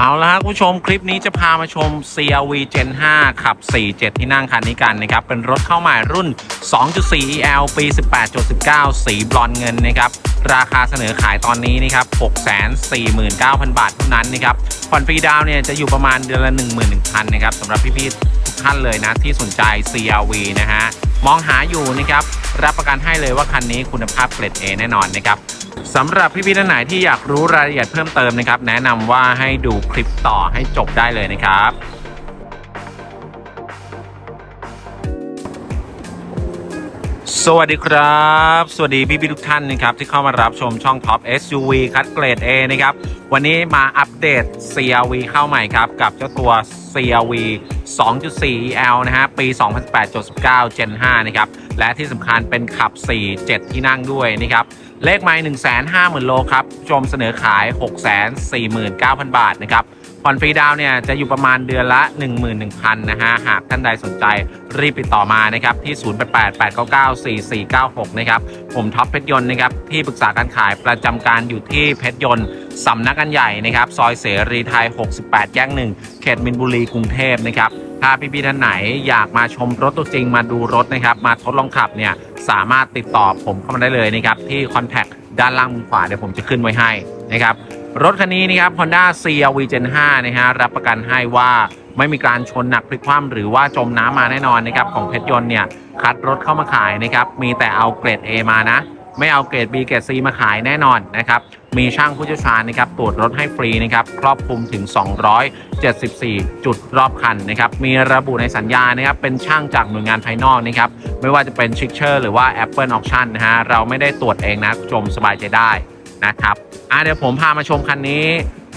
เอาละครับคุณผู้ชมคลิปนี้จะพามาชม CRV Gen 5 ขับ 4 7 ที่นั่งคันนี้กันนะครับ เป็นรถเข้าใหม่รุ่น 2.4 EL ปี 18.19 สีบรอนเงินนะครับ ราคาเสนอขายตอนนี้นะครับ 649,000 บาทเท่านั้นนะครับผ่อนฟรีดาวน์เนี่ยจะอยู่ประมาณเดือนละ 11,000 นะครับสำหรับพี่ๆ ท่านเลยนะที่สนใจ CRV นะฮะมองหาอยู่นะครับรับประกันให้เลยว่าคันนี้คุณภาพเกรด A แน่นอนนะครับสำหรับพี่ๆท่านไหนที่อยากรู้รายละเอียดเพิ่มเติมนะครับแนะนำว่าให้ดูคลิปต่อให้จบได้เลยนะครับ สวัสดีครับ สวัสดีพี่พี่ๆทุกท่านนะครับที่เข้ามารับชมช่อง Top SUV คัดเกรด A นะครับ วันนี้มาอัปเดต CRV เข้าใหม่ครับ กับเจ้าตัว CRV 2.4 EL นะฮะ ปี 2018-19 Gen 5 นะครับ และที่สำคัญเป็นขับ 4 7 ที่นั่งด้วยนะครับ เลขไม้1 5 0 0 0 0 โลครับ ชมเสนอขาย 649,000 บาทนะครับ ผ่อนฟรีดาวเนี่ยจะอยู่ประมาณเดือนละ 11,000นะฮะหากท่านใดสนใจรีบติดต่อมานะครับที่ 0888994496 นะครับ ผมท็อปเพชรยนต์นะครับที่ปรึกษาการขายประจำการอยู่ที่เพชรยนต์สำนักงานใหญ่นะครับซอยเสรีไทย 68 แยกหนึ่งเขตมินบุรีกรุงเทพนะครับถ้าพี่ๆท่านไหนอยากมาชมรถตัวจริงมาดูรถนะครับ มาทดลองขับเนี่ยสามารถติดต่อผมเข้ามาได้เลยนะครับที่คอนแทคด้านล่างมุมขวาเดี๋ยวผมจะขึ้นไว้ให้นะครับ รถคันนี้นะครับ Honda CRV Gen 5นะฮะรับประกันให้ว่าไม่มีการชนหนักพลิกคว่ำหรือว่าจมน้ำมาแน่นอนนะครับของเพชรยนต์เนี่ยคัดรถเข้ามาขายนะครับมีแต่เอาเกรด A มานะ ไม่เอาเกรด B เกรด C มาขายแน่นอนนะครับมีช่างผู้เชี่ยวชาญนะครับตรวจรถให้ฟรีนะครับครอบคลุมถึง 274 จุดรอบคันนะครับมีระบุในสัญญานะครับเป็นช่างจากหน่วยงานภายนอกนะครับไม่ว่าจะเป็นชิคเชอร์หรือว่า Apple Auction นะฮะเราไม่ได้ตรวจเองนะชมสบายใจได้ นะครับอะเดี๋ยวผมพามาชมคันนี้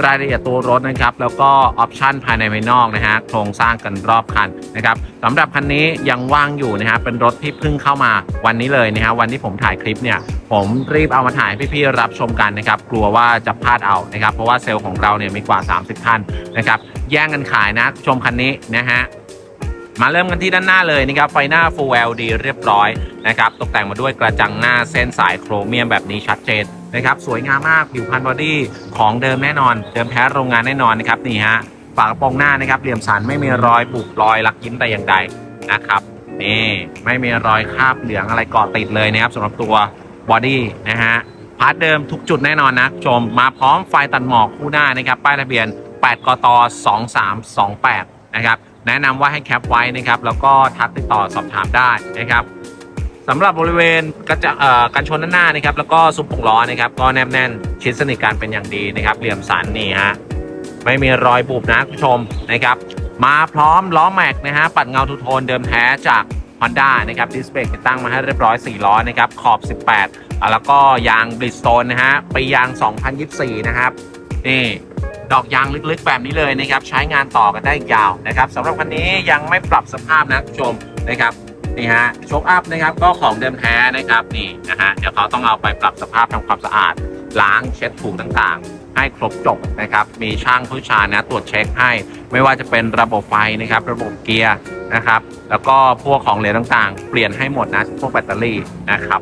รายละเอียดตัวรถนะครับ แล้วก็ออปชันภายในภายนอกนะฮะโครงสร้างกันรอบคันนะครับสำหรับคันนี้ยังว่างอยู่นะฮะเป็นรถที่เพิ่งเข้ามาวันนี้เลยนะฮะวันที่ผมถ่ายคลิปเนี่ย ผมรีบเอามาถ่ายให้พี่ๆรับชมกันนะครับ กลัวว่าจะพลาดเอานะครับ เพราะว่าเซลล์ของเราเนี่ยมีกว่า 30ท่านนะครับ แย่งกันขายนะชมคันนี้นะฮะมาเริ่มกันที่ด้านหน้าเลยนะครับ ไฟหน้า Full LED เรียบร้อยนะครับ ตกแต่งมาด้วยกระจังหน้าเส้นสายโครเมียมแบบนี้ชัดเจน นะครับสวยงามมากผิวพันบอดี้ของเดิมแน่นอน เดิมแท้โรงงานแน่นอนนะครับนี่ฮะฝากระโปรงหน้านะครับเหลี่ยมสันไม่มีรอยบุบรอยลักยิ้มแต่อย่างใดนะครับนี่ไม่มีรอยคราบเหลืองอะไรเกาะติดเลยนะครับสำหรับตัวบอดี้นะฮะพาร์ทเดิมทุกจุดแน่นอนนะชมมาพร้อมไฟตัดหมอกคู่หน้านะครับป้ายทะเบียน 8 กต 2328 นะครับแนะนำว่าให้แคปไว้นะครับแล้วก็ทักติดต่อสอบถามได้นะครับ สำหรับบริเวณกระจเอ่อกันชนด้านหน้านะครับแล้วก็ซุ้มปงล้อนะครับก็แนบแน่นชิดสนิทกันเป็นอย่างดีนะครับเหลี่ยมสันนี่ฮะไม่มีรอยบุบนะคุณผู้ชมนะครับมาพร้อมล้อแม็กนะฮะปัดเงาทูโทนเดิมแท้จาก Honda นะครับดิสเบรกติดตั้งมาให้เรียบร้อย 4 ล้อนะครับขอบ 18 แล้วก็ยางบริสโตนนะฮะปียาง 2024 นะครับนี่ดอกยางลึกๆแบบนี้เลยนะครับใช้งานต่อกันได้ยาวนะครับสำหรับคันนี้ยังไม่ปรับสภาพนะคุณผู้ชมนะครับ นี่ฮะโชคอัพนะครับก็ของเดิมแท้นะครับนี่นะฮะเดี๋ยวเขาต้องเอาไปปรับสภาพทำความสะอาด ล้างเช็ดถูต่างๆ ให้ครบจบนะครับ มีช่างผู้ชานะตรวจเช็คให้ ไม่ว่าจะเป็นระบบไฟนะครับ ระบบเกียร์นะครับ แล้วก็พวกของเหลวต่างๆ เปลี่ยนให้หมดนะพวกแบตเตอรี่นะครับ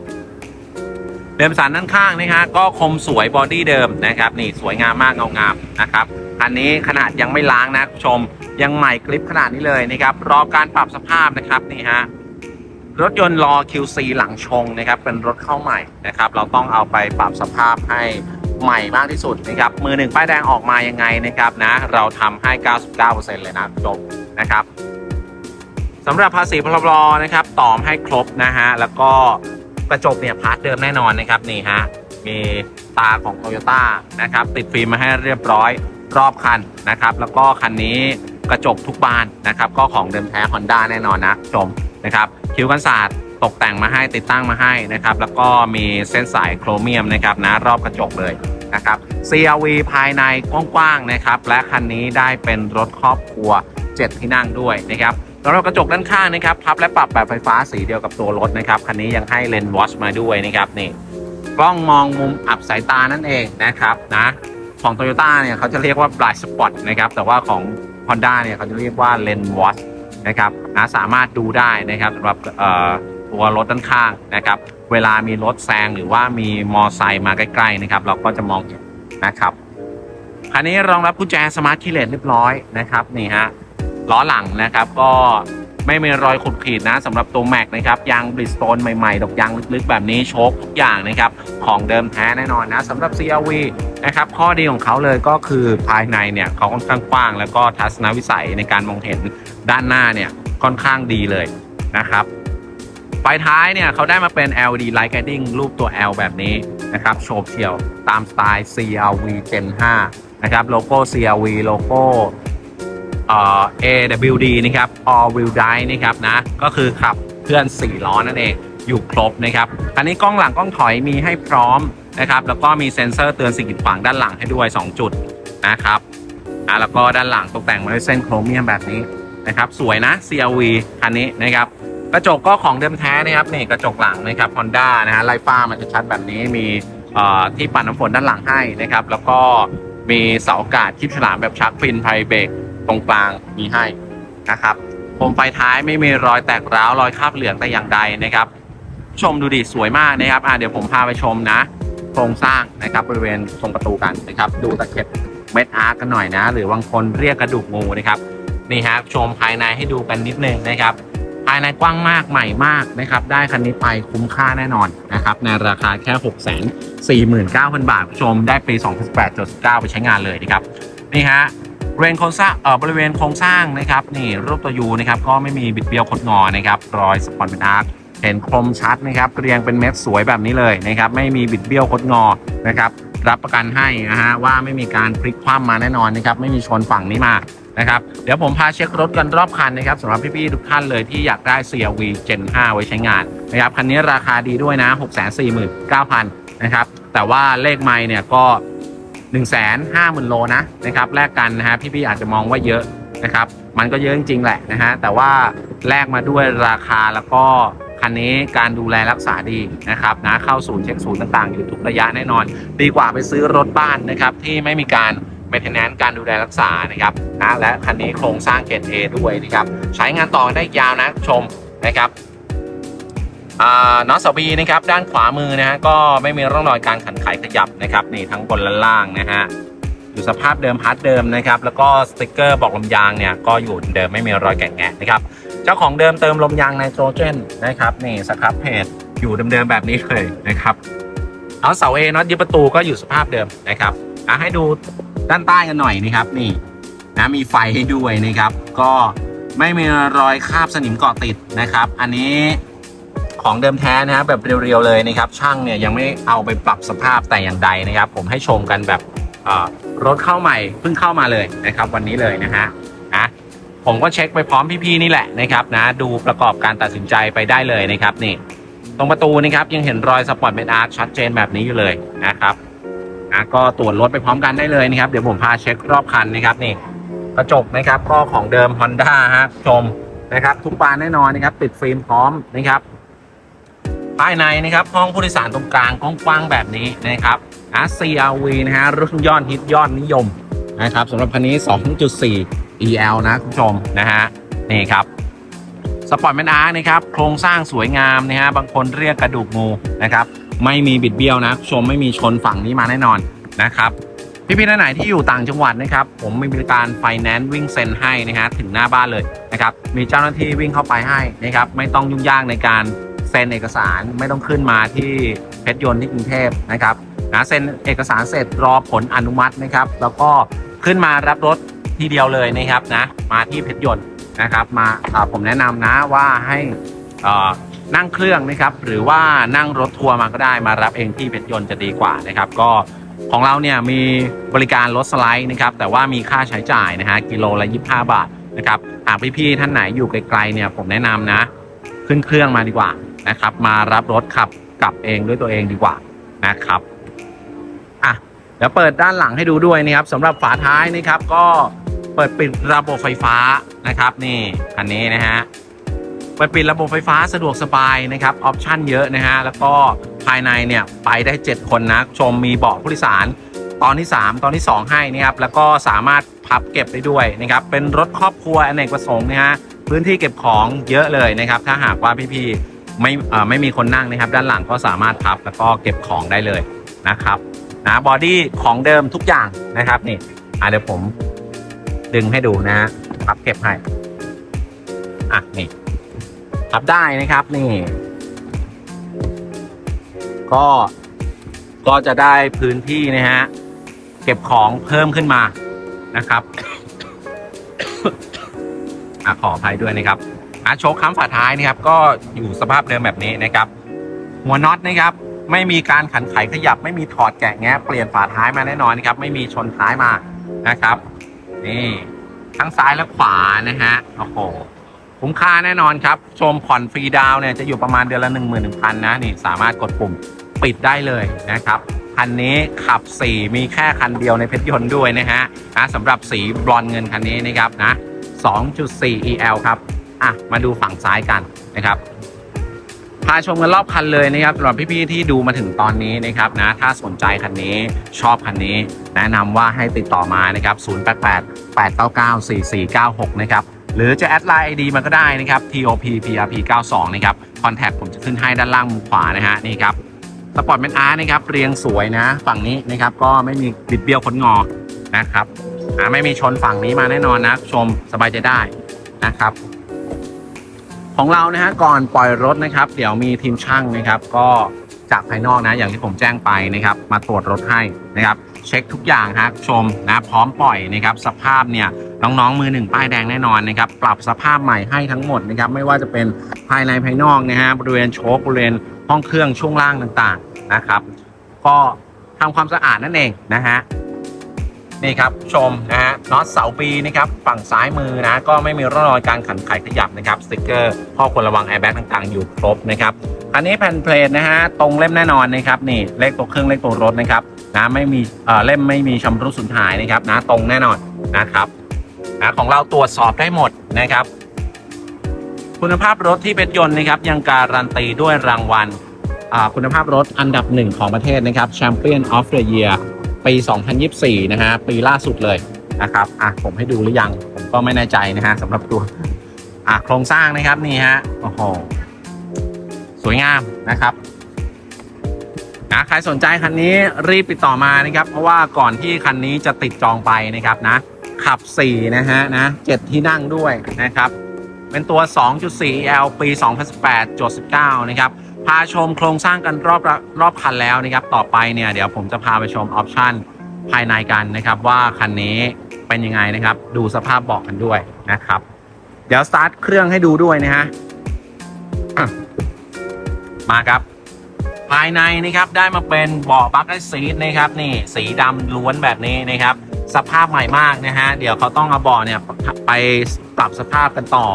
เดิมสันด้านข้างนะฮะก็คมสวยบอดี้เดิมนะครับนี่สวยงามมากเงางามนะครับอันนี้ขนาดยังไม่ล้างนะคุณผู้ชมยังใหม่กริปขนาดนี้เลยนะครับรอการปรับสภาพนะครับนี่ฮะ รถยนต์รอ QC หลังชงนะครับเป็นรถเข้าใหม่นะครับเราต้องเอาไปปรับสภาพให้ใหม่มากที่สุดนะครับมือหนึ่งป้ายแดงออกมายังไงนะครับนะเราทำให้ 99%เลยนะคุณผู้ชมนะครับสำหรับภาษีพรบนะครับตอมให้ครบนะฮะแล้วก็กระจกเนี่ยพาร์ทเดิมแน่นอนนะครับนี่ฮะมีตาของ t o y ยต้นะครับติดฟิล์มมาให้เรียบร้อยรอบคันนะครับแล้วก็คันนี้กระจกทุกบานนะครับก็ของเดิมแท้ Honda แน่นอนนะชมนะครับ คิ้วกันศาสตร์ตกแต่งมาให้ติดตั้งมาให้นะครับ แล้วก็มีเส้นสายโครเมียมนะครับนะรอบกระจกเลยนะครับ CRV ภายในกว้างๆนะครับ และคันนี้ได้เป็นรถครอบครัว 7 ที่นั่งด้วยนะครับสำหรับกระจกด้านข้างนะครับพับและปรับแบบไฟฟ้าสีเดียวกับตัวรถนะครับคันนี้ยังให้เลนส์วอชมาด้วยนะครับนี่กล้องมองมุมอับสายตานั่นเองนะครับนะของ t o y ยต้เนี่ยเขาจะเรียกว่า blind spot นะครับแต่ว่าของ Honda เนี่ยเขาจะเรียกว่าเลนส์วอช นะครับนะสามารถดูได้นะครับสำหรับตัวรถด้านข้างนะครับ เวลามีรถแซงหรือว่ามีมอไซค์มาใกล้ๆนะครับ เราก็จะมองเห็นนะครับคันนี้รองรับกุญแจสมาร์ทคีเลสเรียบร้อยนะครับนี่ฮะล้อหลังนะครับก็ ไม่มีรอยขุดขีดนะสำหรับตัวแม็กนะครับยางบริสโตนใหม่ๆ ดอกยางลึกๆ แบบนี้โชคทุกอย่างนะครับของเดิมแท้แน่นอนนะสำหรับ CRV นะครับข้อดีของเขาเลยก็คือภายในเนี่ยเขาค่อนข้างกว้าง แล้วก็ทัศนวิสัยในการมองเห็นด้านหน้าเนี่ยค่อนข้างดีเลยนะครับไฟท้ายเนี่ยเขาได้มาเป็น LED Light Guiding รูปตัว L แบบนี้นะครับโฉบเฉี่ยวตามสไตล์ CRV Gen 5นะครับโลโก้ CRV โลโก้ AWD นะครับ All Wheel Drive นะครับนะก็คือขับเคลื่อน 4 ล้อนั่นเองอยู่ครบนะครับคันนี้กล้องหลังกล้องถอยมีให้พร้อมนะครับแล้วก็มีเซ็นเซอร์เตือนสิ่งกีดขวางด้านหลังให้ด้วย 2 จุดนะครับอะแล้วก็ด้านหลังตกแต่งมาด้วยเส้นโครเมียมแบบนี้นะครับสวยนะ CRV คันนี้นะครับกระจกก็ของเดิมแท้นะครับนี่กระจกหลังนะครับ Honda นะฮะไลฟ้ามันจะชัดแบบนี้มีที่ปัดน้ำฝนด้านหลังให้นะครับ แล้วก็มีเสาอากาศคลิปฉลามแบบชักฟินไพรเบรก ตรงกลางมีให้นะครับผมไฟท้ายไม่มีรอยแตกร้าวรอยคราบเหลืองแต่อย่างใดนะครับ ชมดูดิสวยมากนะครับอะเดี๋ยวผมพาไปชมนะโครงสร้างนะครับบริเวณตรงประตูกันนะครับดูตะเข็บเม็ดอาร์กันหน่อยนะ หรือบางคนเรียกกระดูกงูนะครับนี่ฮะชมภายในให้ดูกันนิดนึงนะครับ ภายในกว้างมากใหม่มากนะครับ ได้คันนี้ไปคุ้มค่าแน่นอนนะครับ ในราคาแค่ 6 4 9 0 0 0 บาทผู้ชมได้ปี 2018ไปใช้งานเลยนะครับ นี่ฮะ บริเวณโครงสร้างเอ่อบริเวณโครงสร้างนะครับนี่รูปตัวยูนะครับก็ไม่มีบิดเบี้ยวคดงอนะครับรอยสปอนเป็นอาร์คเห็นคมชัดนะครับเรียงเป็นเม็ดสวยแบบนี้เลยนะครับไม่มีบิดเบี้ยวคดงอนะครับรับประกันให้นะฮะว่าไม่มีการพลิกคว่ำมาแน่นอนนะครับไม่มีชนฝั่งนี้มานะครับเดี๋ยวผมพาเช็ครถกันรอบคันนะครับสำหรับพี่ๆทุกท่านเลยที่อยากได้ CRV Gen 5 ไว้ใช้งานนะครับคันนี้ราคาดีด้วยนะ 649,000นะครับแต่ว่าเลขไมล์เนี่ยก็ 150,000โลนะนะครับแลกกันนะฮะพี่ๆอาจจะมองว่าเยอะนะครับ มันก็เยอะจริงๆแหละนะฮะแต่ว่าแลกมาด้วยราคาแล้วก็คันนี้การดูแลรักษาดีนะครับนะเข้าศูนย์เช็คศูนย์ต่างๆ อยู่ทุกระยะแน่นอน ดีกว่าไปซื้อรถบ้านนะครับที่ไม่มีการ m ม i เทนแนนการดูแลรักษานะครับนะและคันนี้โครงสร้างเกรด A ด้วยนะครับใช้งานต่อได้ยาวนะชมนะครับ นอสบีนะครับด้านขวามือนะฮะก็ไม่มีร่องรอยการขันไขขยับนะครับนี่ทั้งบนและล่างนะฮะอยู่สภาพเดิมพาร์ทเดิมนะครับแล้วก็สติกเกอร์บอกลมยางเนี่ยก็อยู่เดิมไม่มีรอยแกะแงะนะครับเจ้าของเดิมเติมลมยางไนโตรเจนนะครับนี่สครับเพจอยู่เดิมๆแบบนี้เลยนะครับเอาเสาเอน็อตยึดประตูก็อยู่สภาพเดิมนะครับอะให้ดูด้านใต้กันหน่อยนะครับนี่นะมีไฟให้ด้วยนะครับ ก็ไม่มีรอยคราบสนิมเกาะติดนะครับ อันนี้ ของเดิมแท้นะครับแบบเรียวๆเลยนะครับช่างเนี่ยยังไม่เอาไปปรับสภาพแต่อย่างใดนะครับ ผมให้ชมกันแบบรถเข้าใหม่เพิ่งเข้ามาเลยนะครับ วันนี้เลยนะฮะนะผมก็เช็คไปพร้อมพี่ๆนี่แหละนะครับนะดูประกอบการตัดสินใจไปได้เลยนะครับนี่ตรงประตูนะครับยังเห็นรอยสปอร์ตเมดอาร์ชัดเจนแบบนี้อยู่เลยนะครับนะก็ตรวจรถไปพร้อมกันได้เลยนะครับเดี๋ยวผมพาเช็ครอบคันนะครับนี่กระจกนะครับก็ของเดิม Honda ฮะชมนะครับทุกบานแน่นอนนะครับติดฟิล์มพร้อมนะครับ ภายในนะครับ ห้องผู้โดยสารตรงกลางกว้างๆแบบนี้นะครับนะ CRV นะฮะรุ่นยอดฮิตยอดนิยมนะครับสำหรับคันนี้ 2.4 EL นะคุณผู้ชมนะฮะนี่ครับสปอร์ตแมนอาร์นะครับโครงสร้างสวยงามนะฮะบางคนเรียกกระดูกงูนะครับไม่มีบิดเบี้ยวนะชมไม่มีชนฝั่งนี้มาแน่นอนนะครับพี่ๆท่านไหนที่อยู่ต่างจังหวัดนะครับ ผมมีบริการไฟแนนซ์วิ่งเซ็นให้นะฮะถึงหน้าบ้านเลยนะครับมีเจ้าหน้าที่วิ่งเข้าไปให้นะครับไม่ต้องยุ่งยากในการ เซ็นเอกสารไม่ต้องขึ้นมาที่เพชรยนต์ที่กรุงเทพนะครับนะเซ็นเอกสารเสร็จรอผลอนุมัตินะครับ แล้วก็ขึ้นมารับรถทีเดียวเลยนะครับนะมาที่เพชรยนต์นะครับ มาผมแนะนำนะว่าให้นั่งเครื่องนะครับ หรือว่านั่งรถทัวร์มาก็ได้มารับเองที่เพชรยนต์จะดีกว่านะครับ ก็ของเราเนี่ยมีบริการรถสไลด์นะครับ แต่ว่ามีค่าใช้จ่ายนะฮะกิโลละ 25 บาทนะครับหากพี่ๆท่านไหนอยู่ไกลๆเนี่ยผมแนะนำนะ ขึ้นเครื่องมาดีกว่า นะครับ มารับรถขับกลับเองด้วยตัวเองดีกว่านะครับอะเดี๋ยวเปิดด้านหลังให้ดูด้วยนะครับสำหรับฝาท้ายนะครับ ก็เปิดปิดระบบไฟฟ้านะครับ นี่คันนี้นะฮะเปิดปิดระบบไฟฟ้าสะดวกสบายนะครับออปชั่นเยอะนะฮะแล้วก็ภายในเนี่ยไปได้ 7 คนนะชมมีเบาะผู้โดยสารตอนที่ 3 ตอนที่ 2 ให้นะครับแล้วก็สามารถพับเก็บได้ด้วยนะครับ เป็นรถครอบครัวอเนกประสงค์นะฮะพื้นที่เก็บของเยอะเลยนะครับ ถ้าหากว่าพี่ๆ ไม่ไม่มีคนนั่งนะครับ ด้านหลังก็สามารถพับแล้วก็เก็บของได้เลยนะครับนะบอดี้ของเดิมทุกอย่างนะครับนี่อะเดี๋ยวผมดึงให้ดูนะฮะพับเก็บให้อะนี่พับได้นะครับนี่ ก็ก็จะได้พื้นที่นะฮะเก็บของเพิ่มขึ้นมานะครับอะขออภัยด้วยนะครับ อะโชคค้ำฝาท้ายนะครับก็อยู่สภาพเดิมแบบนี้นะครับ หัวน็อตนะครับไม่มีการขันไขขยับ ไม่มีถอดแกะแงะเปลี่ยนฝาท้ายมาแน่นอนนะครับ ไม่มีชนท้ายมานะครับ นี่ทั้งซ้ายและขวานะฮะโอ้โหคุ้มค่าแน่นอนครับ ชมผ่อนฟรีดาวเนี่ยจะอยู่ประมาณเดือนละ1 1 0 0 0นะนี่สามารถกดปุ่มปิดได้เลยนะครับคันนี้ขับ 4 มีแค่คันเดียวในเพชรยนต์ด้วยนะฮะนะสำหรับสีบรอนเงินคันนี้นะครับนะ 2.4 EL ครับ อะมาดูฝั่งซ้ายกันนะครับพาชมกันรอบคันเลยนะครับสำหรับพี่ๆที่ดูมาถึงตอนนี้นะครับนะถ้าสนใจคันนี้ชอบคันนี้ แนะนำว่าให้ติดต่อมานะครับ 088 899 4496 นะครับหรือจะแอดไลน์ ID มาก็ได้นะครับ TOP PRP 92นะครับคอนแทคผมจะขึ้นให้ด้านล่างมุมขวานะฮะนี่ครับสปอร์ตแมนอาร์นะครับเรียงสวยนะ ฝั่งนี้นะครับก็ไม่มีบิดเบี้ยวคนงอนะครับไม่มีชนฝั่งนี้มาแน่นอนนะชมสบายใจได้นะครับ ของเรานะฮะก่อนปล่อยรถนะครับ เดี๋ยวมีทีมช่างนะครับ ก็จากภายนอกนะ อย่างที่ผมแจ้งไปนะครับ มาตรวจรถให้นะครับ เช็คทุกอย่างฮะชมนะพร้อมปล่อยนะครับ สภาพเนี่ยน้องๆมือหนึ่งป้ายแดงแน่นอนนะครับ ปรับสภาพใหม่ให้ทั้งหมดนะครับ ไม่ว่าจะเป็นภายในภายนอกนะฮะบริเวณโชคบริเวณห้องเครื่องช่วงล่างต่างๆนะครับ ก็ทำความสะอาดนั่นเองนะฮะ นี่ครับชมนะฮะน็อตเสาปีนะครับฝั่งซ้ายมือนะ ก็ไม่มีร่องรอยการขันไขขยับนะครับสติกเกอร์ข้อควรระวังแอร์แบ็กต่างๆ อยู่ครบนะครับอันนี้แผ่นเพลทนะฮะตรงเล่มแน่นอนนะครับนี่เลขตัวเครื่องเลขตัวรถนะครับนะไม่มีเอ่อเล่มไม่มีชำรุดสูญหายนะครับนะตรงแน่นอนนะครับนะของเราตรวจสอบได้หมดนะครับ คุณภาพรถที่เป็นยนต์นะครับยังการันตีด้วยรางวัลอ่าคุณภาพรถอันดับหนึ่งของประเทศนะครับ Champion of the Year ปี 2024 นะฮะ ปีล่าสุดเลยนะครับ อะ ผมให้ดูหรือยัง ผมก็ไม่แน่ใจนะฮะสำหรับตัว อะ โครงสร้างนะครับนี่ฮะ โอ้โห สวยงามนะครับนะใครสนใจคันนี้รีบติดต่อมานะครับ เพราะว่าก่อนที่คันนี้จะติดจองไปนะครับนะ ขับ 4 นะฮะนะ7ที่นั่งด้วยนะครับ เป็นตัว 2.4 L ปี 2018จด19 นะครับ พาชมโครงสร้างกันรอบรอบคันแล้วนะครับ ต่อไปเนี่ยเดี๋ยวผมจะพาไปชมออปชันภายในกันนะครับ ว่าคันนี้เป็นยังไงนะครับ ดูสภาพเบาะกันด้วยนะครับ เดี๋ยวสตาร์ทเครื่องให้ดูด้วยนะฮะมาครับ ภายในนะครับได้มาเป็นเบาะบัคเก็ตซีทนะครับนี่สีดำล้วนแบบนี้นะครับ สภาพใหม่มากนะฮะเดี๋ยวเขาต้องเอาเบาะเนี่ยไปปรับสภาพกันต่อ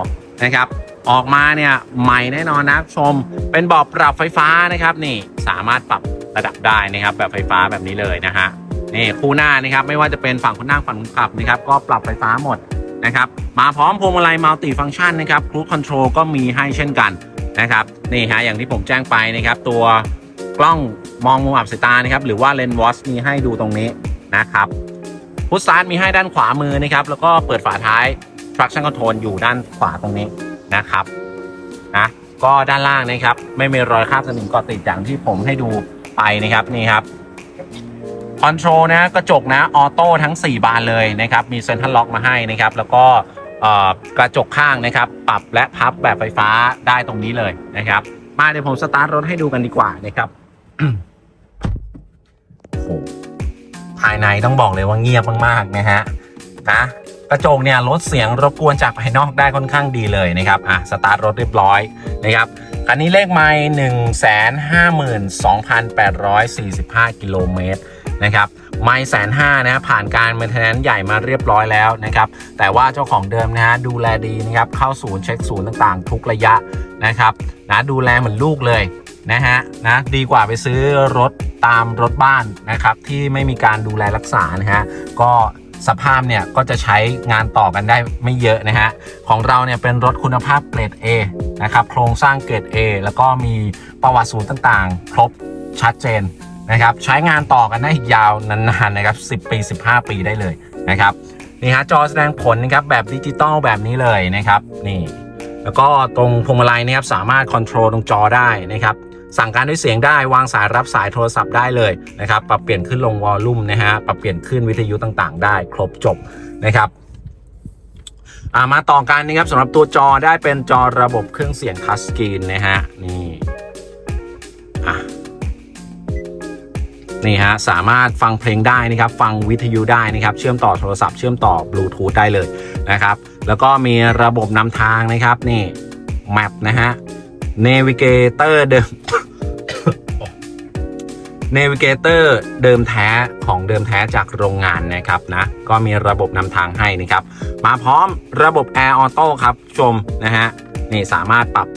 นะครับ ออกมาเนี่ยใหม่แน่นอนนะชม เป็นบาะปรับไฟฟ้านะครับนี่สามารถปรับระดับได้นะครับแบบไฟฟ้าแบบนี้เลยนะฮะนี่คู่หน้านะครับไม่ว่าจะเป็นฝั่งคนนั่งฝั่งคนขับนะครับก็ปรับไฟฟ้าหมดนะครับมาพร้อมพวงมาลัยมัลติฟัง c t ชันนะครับครูคอนโทรลก็มีให้เช่นกันนะครับนี่ฮะอย่างที่ผมแจ้งไปนะครับตัวกล้องมองมุมอับสายตานะครับหรือว่าเลนส์วอชมีให้ดูตรงนี้นะครับพุทสตาร์ทมีให้ด้านขวามือนะครับแล้วก็เปิดฝาท้าย traction control อยู่ด้านขวาตรงนี้ นะครับนะก็ด้านล่างนะครับ ไม่มีรอยคราบสนิมเกาะติดอย่างที่ผมให้ดูไปนะครับนี่ครับคอนโทรลนะกระจกนะออโต้ทั้ง 4 บานเลยนะครับ มีเซ็นทรัลล็อกมาให้นะครับ แล้วก็กระจกข้างนะครับ ปรับและพับแบบไฟฟ้าได้ตรงนี้เลยนะครับ มาเดี๋ยวผมสตาร์ทรถให้ดูกันดีกว่านะครับโอ้โหภายในต้องบอกเลยว่าเงียบมากๆนะฮะนะ กระจกเนี่ยลดเสียงรบกวนจากภายนอกได้ค่อนข้างดีเลยนะครับอะสตาร์ทรถเรียบร้อยนะครับคันนี้เลขไมล์หนึ่งแสนห้าหมื่นสองพันแปดร้อยสี่สิบห้ากิโลเมตรนะครับไม่แสนห้านะผ่านการเมนเทนแนนใหญ่มาเรียบร้อยแล้วนะครับแต่ว่าเจ้าของเดิมนะฮะดูแลดีนะครับเข้าศูนย์เช็คศูนย์ต่างๆ ทุกระยะนะครับนะดูแลเหมือนลูกเลยนะฮะนะดีกว่าไปซื้อรถตามรถบ้านนะครับที่ไม่มีการดูแลรักษานะฮะก็ สภาพเนี่ยก็จะใช้งานต่อกันได้ไม่เยอะนะฮะ ของเราเนี่ยเป็นรถคุณภาพเกรด A นะครับโครงสร้างเกรด A แล้วก็มีประวัติศูนย์ต่างๆ ครบชัดเจนนะครับใช้งานต่อกันได้อีกยาวนานๆนะครับ 10 ปี 15 ปีได้เลยนะครับนี่ฮะจอแสดงผลนะครับแบบดิจิตอลแบบนี้เลยนะครับนี่แล้วก็ตรงพวงมาลัยนะครับสามารถคอนโทรลตรงจอได้นะครับ สั่งการด้วยเสียงได้วางสายรับสายโทรศัพท์ได้เลยนะครับปรับเปลี่ยนขึ้นลงวอลลุ่มนะฮะปรับเปลี่ยนขึ้นวิทยุต่างๆ ได้ครบจบนะครับามาต่อกันนะครับสำหรับตัวจอได้เป็นจอระบบเครื่องเสียงทัชสกรีนนะฮะนี่นี่ฮะสามารถฟังเพลงได้นะครับฟังวิทยุได้นะครับเชื่อมต่อโทรศัพท์เชื่อมต่อบลูทูธได้เลยนะครับแล้วก็มีระบบนำทางนะครับนี่แมปนะฮะ Navigator เดิม Navigator เดิมแท้ของเดิมแท้จากโรงงานนะครับนะก็มีระบบนำทางให้นะครับ มาพร้อมระบบ Air Auto ครับชมนะฮะนี่สามารถปรับ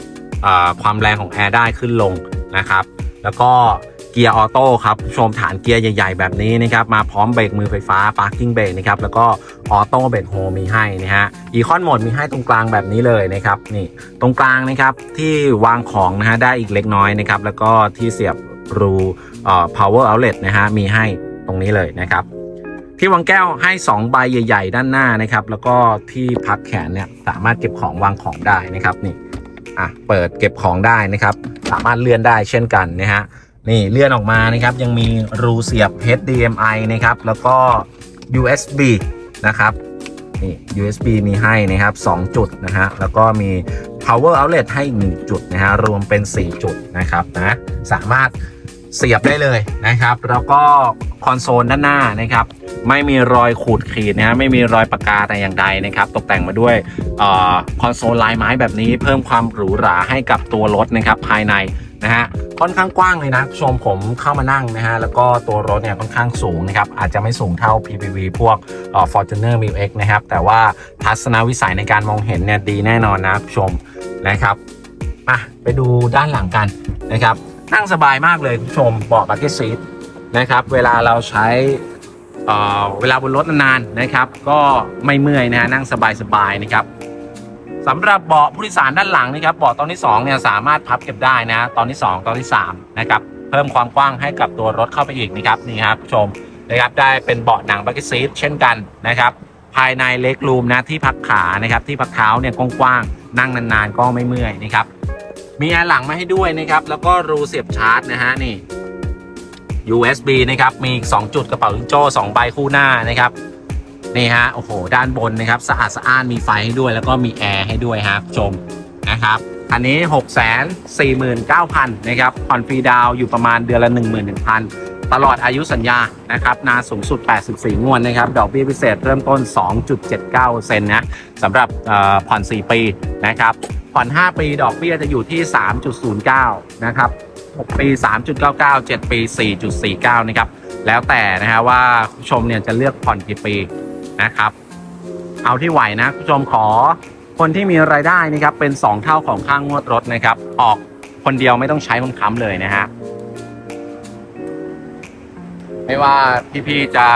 ความแรงของแอร์ได้ขึ้นลงนะครับ แล้วก็ เกียร์ออโต้ครับชมฐานเกียร์ใหญ่ๆ แบบนี้นะครับมาพร้อมเบรกมือไฟฟ้า Parking Brake นะครับแล้วก็ออโต้เบรกโฮมีให้นะฮะอีคอนโหมดมีให้ตรงกลางแบบนี้เลยนะครับนี่ตรงกลางนะครับที่วางของนะฮะได้อีกเล็กน้อยนะครับแล้วก็ที่เสียบรูเอ่อ power outlet นะฮะมีให้ตรงนี้เลยนะครับที่วางแก้วให้ 2 ใบใหญ่ ๆ ด้านหน้านะครับ แล้วก็ที่พักแขนเนี่ยสามารถเก็บของวางของได้นะครับนี่อะเปิดเก็บของได้นะครับ สามารถเลื่อนได้เช่นกันนะฮะ นี่เลื่อนออกมานะครับ ยังมีรูเสียบ HDMI นะครับ แล้วก็ USB นะครับนี่ USB มีให้นะครับ 2 จุดนะฮะ แล้วก็มี power outlet ให้ 1 จุดนะฮะ รวมเป็น 4 จุดนะครับนะ สามารถเสียบได้เลยนะครับ แล้วก็คอนโซลด้านหน้านะครับ ไม่มีรอยขูดขีดนะฮะ ไม่มีรอยปากกาแต่อย่างใดนะครับ ตกแต่งมาด้วยคอนโซลลายไม้แบบนี้ เพิ่มความหรูหราให้กับตัวรถนะครับ ภายใน นะฮะค่อนข้างกว้างเลยนะชมผมเข้ามานั่งนะฮะแล้วก็ตัวรถเนี่ยค่อนข้างสูงนะครับอาจจะไม่สูงเท่า PPV พวกเอ่อ Fortuner m i X นะครับแต่ว่าทัศนวิสัยในการมองเห็นเนี่ยดีแน่นอนนะชมนะครับมาไปดูด้านหลังกันนะครับนั่งสบายมากเลยคุณผู้ชมเบาะบักเก็ตซีทนะครับเวลาเราใช้เอ่อเวลาบนรถนานๆนะครับ ก็ไม่เมื่อยนะฮะนั่งสบายๆนะครับ สำหรับเบาะผู้โดยสารด้านหลังนะครับเบาะตอนที่2เนี่ยสามารถพับเก็บได้นะตอนที่ 2 ตอนที่3นะครับเพิ่มความกว้างให้กับตัวรถเข้าไปอีกนะครับนี่ครับผู้ชมนะครับได้เป็นเบาะหนังบักเก็ตซีทเช่นกันนะครับภายในเล็กรูมนะที่พักขานะครับที่พักเท้าเนี่ยกว้างๆนั่งนานๆ ก็ไม่เมื่อยนะครับมีแอร์หลังมาให้ด้วยนะครับแล้วก็รูเสียบชาร์จนะฮะนี่ USB นะครับมีอีก2จุดกระเป๋าลิงโจ้2ใบคู่หน้านะครับ นี่ฮะโอ้โหด้านบนนะครับสะอาดสะอ้านมีไฟให้ด้วย แล้วก็มีแอร์ให้ด้วยฮะชมนะครับอันนี้ 6 4 9 0 0 0นะครับผ่อนฟรีดาวอยู่ประมาณเดือนละ 11,000 ตลอดอายุสัญญานะครับนานสูงสุด 84 งวดนะครับ ดอกเบี้ยพิเศษเริ่มต้น 2.79%นนะสำหรับผ่อผ่อน 4 ปีนะครับ ผ่อน 5 ปีดอกเบี้ยจะอยู่ที่ 3.09 นะครับ 6 ปี 3.99 7 ปี 4.49 นะครับ แล้วแต่นะฮะว่าผู้ชมเนี่ยจะเลือกผ่อนกี่ปี นะครับ เอาที่ไหวนะผู้ชมขอคนที่มีรายได้นะครับเป็น 2 เท่าของค่างงวดรถนะครับ ออกคนเดียวไม่ต้องใช้คนค้ำเลยนะฮะไม่ว่าพี่ๆจะ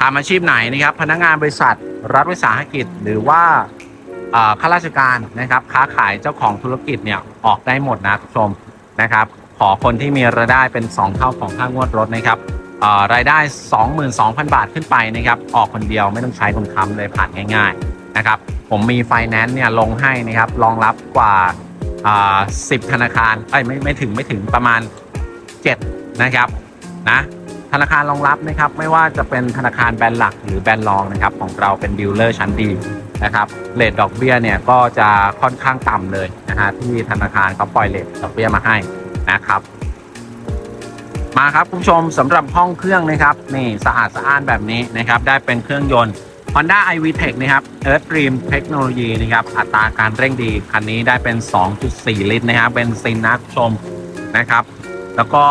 ทำอาชีพไหนนะครับ พนักงานบริษัทรัฐวิสาหกิจหรือว่าข้าราชการนะครับ ค้าขายเจ้าของธุรกิจเนี่ยออกได้หมดนะคุณผู้ชมนะครับ ขอคนที่มีรายได้เป็น 2 เท่าของค่างวดรถนะครับ รายได้ 22,000 บาทขึ้นไปนะครับออกคนเดียวไม่ต้องใช้คนค้ำเลยผ่านง่ายๆนะครับผมมีไฟแนนซ์เนี่ยลงให้นะครับรองรับกว่า10ธนาคารเอ้ไม่ไม่ถึงไม่ถึงประมาณ 7 นะครับนะธนาคารรองรับนะครับไม่ว่าจะเป็นธนาคารแบรนด์หลักหรือแบรนด์รองนะครับของเราเป็นดีลเลอร์ชั้นดีนะครับเลทดอกเบี้ยเนี่ยก็จะค่อนข้างต่ำเลยนะฮะที่ธนาคารเขาปล่อยเลทดอกเบี้ยมาให้นะครับ มาครับคุณผู้ชมสำหรับห้องเครื่องนะครับนี่สะอาดสะอ้านแบบนี้นะครับได้เป็นเครื่องยนต์ Honda iVTEC นะครับ Earth Dream Technology นะครับอัตราการเร่งดี คันนี้ได้เป็น 2.4 ลิตรนะครับเป็นซินนะคุณผู้ชมนะครับ แล้วก็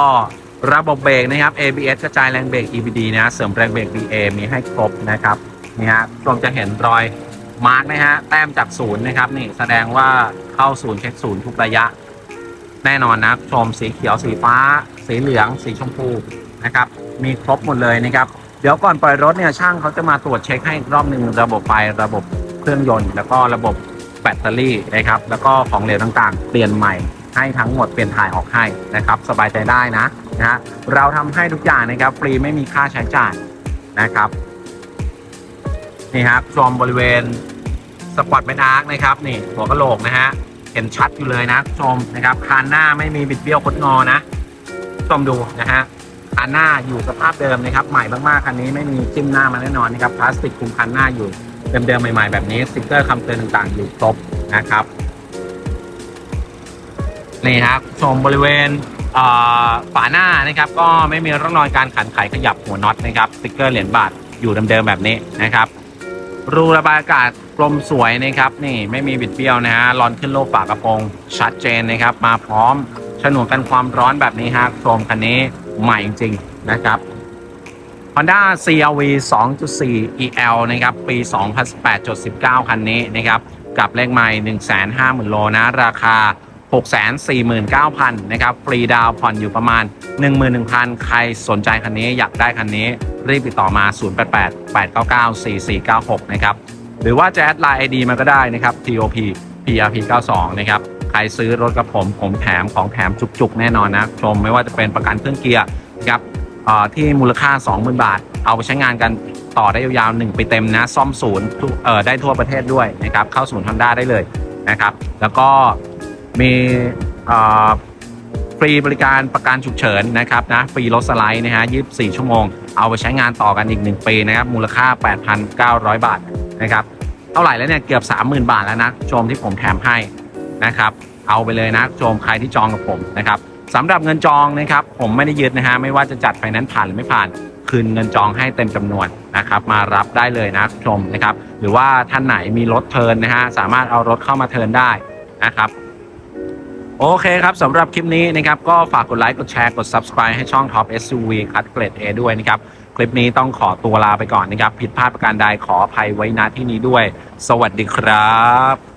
ระบบเบรกนะครับ ABS กระจายแรงเบรก EBD นะเสริมแรงเบรก BA มีให้ครบนะครับนี่ฮะคุณชมจะเห็นรอยมาร์กนะฮะแต้มจากศูนย์นะครับนี่แสดงว่าเข้าศูนย์เช็คศูนย์ทุกระยะ แน่นอนนะชมสีเขียวสีฟ้า สีเหลือง สีชมพูนะครับ มีครบหมดเลยนะครับ เดี๋ยวก่อนปล่อยรถเนี่ยช่างเขาจะมาตรวจเช็คให้อีกรอบหนึ่งระบบไฟระบบเครื่องยนต์ แล้วก็ระบบแบตเตอรี่นะครับ แล้วก็ของเหลวต่างๆ เปลี่ยนใหม่ให้ทั้งหมดเปลี่ยนถ่ายออกให้นะครับ สบายใจได้นะนะฮะเราทำให้ทุกอย่างนะครับฟรีไม่มีค่าใช้จ่ายนะครับนี่ครับชมบริเวณสปอตเมนอาร์คนะครับนี่หัวกะโหลกนะฮะเห็นชัดอยู่เลยนะชมนะครับคานหน้าไม่มีบิดเบี้ยวคดงอนะ ชมดูนะฮะคานหน้าอยู่สภาพเดิมนะครับ ใหม่มากๆคันนี้ไม่มีจิ้มหน้ามาแน่นอนนะครับพลาสติกคลุมคานหน้าอยู่เดิมๆใหม่ ๆ แบบนี้สติกเกอร์คำเตือนต่างๆ อยู่ครบนะครับนี่ครับชมบริเวณฝาหน้านะครับก็ไม่มีร่องรอยการขันไขขยับหัวน็อตนะครับสติกเกอร์เหรียญบาทอยู่เดิมๆแบบนี้นะครับ รูระบายอากาศกลมสวยนะครับ นี่ไม่มีบิดเบี้ยวนะฮะรอนขึ้นโลกฝากระโปรงชัดเจนนะครับ มาพร้อม ฉนวนกันความร้อนแบบนี้ฮะโครมคันนี้ใหม่จริงๆนะครับ Honda CRV 2.4 EL นะครับ ปี 2018.19 คันนี้นะครับ กับเลขใหม่ 150,000 โลนะ ราคา 649,000 นะครับ ฟรีดาวน์ผ่อนอยู่ประมาณ 11,000 ใครสนใจคันนี้อยากได้คันนี้ รีบติดต่อมา 0888994496 นะครับ หรือว่าจะแอดไลน์ ID มาก็ได้นะครับ TOP PRP 92 นะครับ ใครซื้อรถกับผมผมแถมของแถมจุกๆ แน่นอนนะชมไม่ว่าจะเป็นประกันเครื่องเกียร์นะครับที่มูลค่า 20,000 บาท เอาไปใช้งานกันต่อได้ยาวๆ1ปีเต็มนะ ซ่อมศูนย์เอ่อได้ทั่วประเทศด้วยนะครับ เข้าศูนย์ฮอนด้าได้เลยนะครับ แล้วก็มีฟรีบริการประกันฉุกเฉินนะครับนะฟรีรถสไลด์นะฮะ24 ชั่วโมง เอาไปใช้งานต่อกันอีก 1 ปีนะครับ มูลค่า 8,900 บาทนะครับ เท่าไหร่แล้วเนี่ย เกือบ 30,000 บาทแล้วนะชมที่ผมแถมให้ นะครับ เอาไปเลยนะชมใครที่จองกับผมนะครับสำหรับเงินจองนะครับ ผมไม่ได้ยึดนะฮะไม่ว่าจะจัดไฟแนนซ์ผ่านหรือไม่ผ่านคืนเงินจองให้เต็มจำนวนนะครับ มารับได้เลยนะชมนะครับ หรือว่าท่านไหนมีรถเทินนะฮะสามารถเอารถเข้ามาเทินได้นะครับโอเคครับสำหรับคลิปนี้นะครับก็ฝากกดไลค์กดแชร์กด subscribe ให้ช่อง Top SUV คัดเกรด A ด้วยนะครับ คลิปนี้ต้องขอตัวลาไปก่อนนะครับ ผิดพลาดประการใดขออภัยไว้ณที่นี้ด้วย สวัสดีครับ